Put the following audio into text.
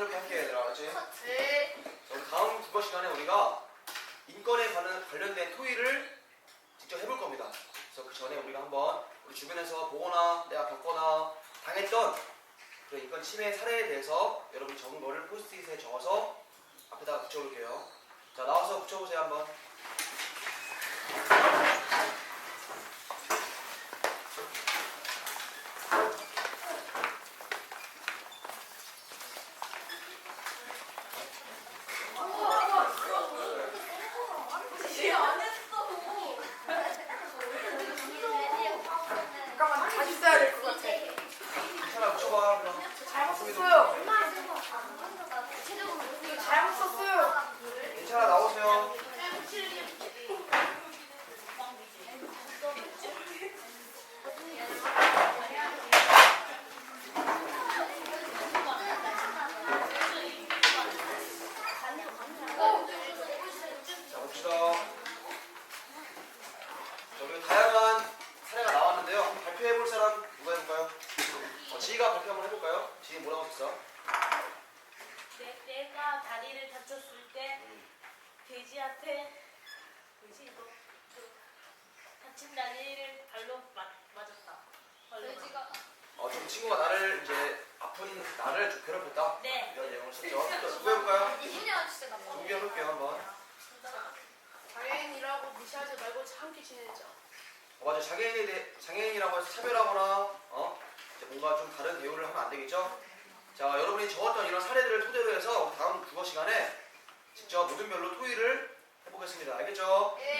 자연스럽게 할게 얘들아 알았지? 네. 자, 우리 다음 국어 시간에 우리가 인권에 관련, 관련된 토의를 직접 해볼 겁니다. 그래서 그 전에 우리가 한번 우리 주변에서 보거나 내가 겪거나 당했던 그런 인권 침해 사례에 대해서 여러분이 적은 거를 포스트잇에 적어서 앞에다가 붙여볼게요. 자 나와서 붙여보세요 한번. 잠깐만 다시 써야 될 것 같아. 괜찮아 붙여봐. 그럼. 잘못 썼어요. 네. 잘못 썼어요. 괜찮아 나오세요. 자 봅시다. 여기 다양한 사례가 나왔는데요. 한번 발표해볼 사람 누가 해볼까요? 어, 지희가 발표 한번 해볼까요? 지희 뭐라고 했어? 내, 내가 다리를 다쳤을 때 돼지한테 뭐지 이거 그 다친 다리를 발로 맞, 맞았다. 발로 맞았다. 어, 좀 친구가 나를 이제 아픈 나를 좀 괴롭혔다. 네. 이런 내용을 썼죠. 또 누구 해볼까요? 준비해볼게요 한번. 장애인이라고 무시하지 말고 함께 지내자. 어, 맞아 장애인에 대해 장애인이라고 해서 차별하거나 뭔가 좀 다른 대우를 하면 안 되겠죠? 자 여러분이 적었던 이런 사례들을 토대로 해서 다음 국어 시간에 직접 모든 별로 토의를 해보겠습니다. 알겠죠? 예.